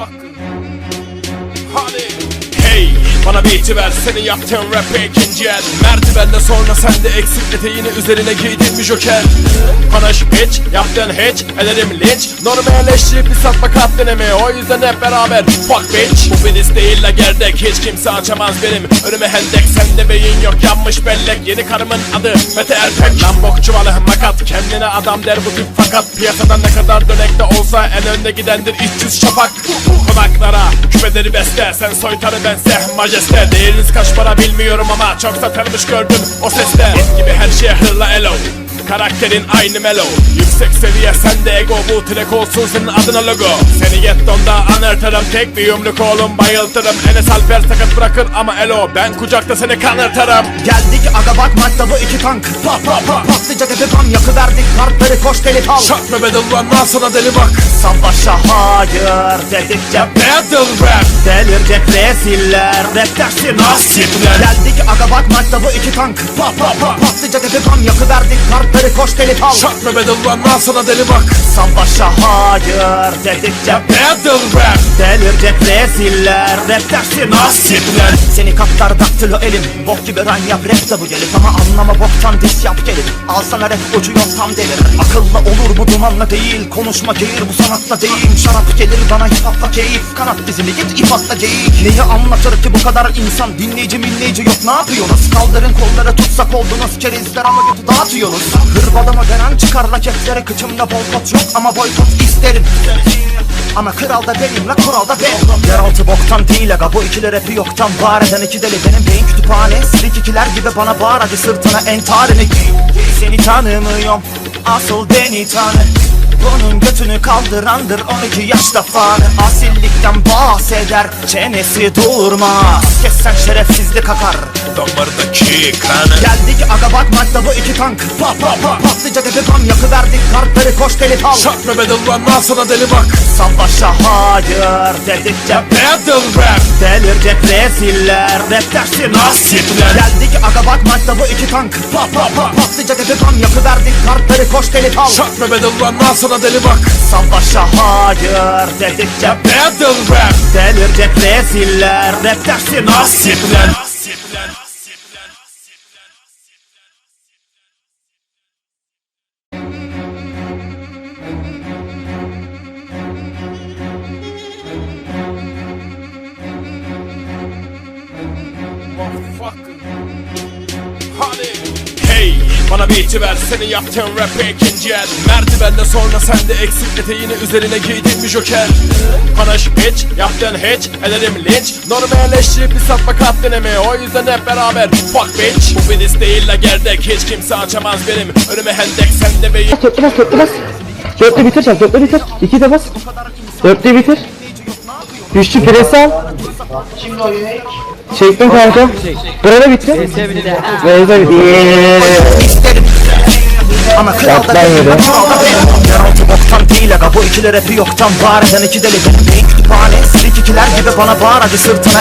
Fuck. Bana beat'i ver senin yaptığın rap'e ikinci el. Merdivende sonra sende eksik eteğini üzerine giydin mi joker? Konuş hiç yaptığın hiç ederim linç. Normalleştirip bir satma kat denemi O yüzden hep beraber. Fuck bitch. Bu bir değil la gerdek hiç kimse açamaz benim. Önüme hendek sende beyin yok yanmış bellek. Yeni karımın adı Mete Erpek. Lan bok çuvalı makat kendine adam der bu tip fakat. Piyasada ne kadar dönekte olsa en önde gidendir 300 şafak Konaklara küpeleri beste sen soytarı bense majeste Değeriniz kaç para bilmiyorum ama çok satılmış gördüm o seste Hit gibi her şeye hırla elo. Karakterin aynı melo. Yüksek seviye sende ego. Bu track olsun senin adına logo. Seni gettonda anırtırım. Tek bir yumruk oğlum. Bayıltırım. Enes Alper sakat bırakır ama elo. Ben kucakta seni kanırtırım. Geldik aga bak maçta bu iki tank. Pa pa pa Patlayacak epi tam yakıverdik. Kartları koş deli al Şart mı bedel lan lan sana deli bak. Savaşa hayır dedikçe Battle rap. Delirecek reziller Rap dersin Nasipler. Geldik aga bak maçta bu iki tank. Pa pa pa Patlayacak epi tam yakıverdik. Kartları koş deli al Şart mı bedel lan lan sana deli bak. Savaşa hayır dedikçe Battle rap. Delirecek reziller Rap dersin Nasipler. Seni katlar daktilo elim. Bok gibi ran yap rap de bu gelip. Ama anlama boktan dis yap gelip. Alsana rap ucu yok tam delir. Akılla olur bu dumanla değil. Konuşma gelir bu sanatla değil. Şarap gelir bana hip keyif. Kanat dizini git ip atla geyik. Neyi anlatır ki bu kadar insan? Dinleyici minleyici yok ne yapıyorsunuz Kaldırın kolları tutsak oldunuz. Kerizler ama götü dağıtıyorsunuz Hırbalama denen çıkar raketlere Kıçımda boykot yok ama boykot isterim. Ama kral da benim la kural da ben Yeraltı boktan değil aga bu ikili rapi yoktan var eden iki deli. Benim beyin kütüphane Silik ikiler gibi bana bağır. Hadi sırtına entarini Seni tanımıyorum asıl beni tanı bunun götünü kaldırandır 12 yaşta fanı Asillikten bahseder çenesi durmaz. Kessen şerefsizlik akar. Damardaki kanı Geldik aga bak maçta bu iki tank. Pa pa pa. Patlayacak epi tam yakıverdik Kartları koş deli al Şart mı bedel lan lan sana deli bak. Savaşa hayır dedikçe Battle rap. Delirecek reziller Rap dersin. Nasipler. Geldik aga bak maçta bu iki tank. Pa pa pa. Patlayacak epi tam yakıverdik Kartları koş deli al Şart mı bedel lan lan sana deli bak Savaşa hayır dedikçe Battle rap Delirecek reziller Rap dersin Nasipler Hadi. Bana beat'i ver senin yaptığın rap'e ikinci el Merdivende sonra sende eksik eteğini üzerine giydin mi joker Konuş hiç yaptığın hiç ederim linç Normalleştirip bir satma kat denemi O yüzden hep beraber fuck bitch Bu bir değil la gerdek hiç kimse açamaz benim Önüme hendek sende beyin Dörtlü bas dörtlü bas. Dörtlü bitir çal dörtlü bitir. İki de bas. Dörtlü bitir. Güçlü presi al. Çektim kanka. Burada bitir. Veyze bitir. İsterim ama kral da Yaptan benim yürü. la kural da benim Yeraltı boktan değil aga bu ikili rapi yoktan var eden iki deli benim beyin kütüphane Silik ikiler gibi bana bağır hadi sırtına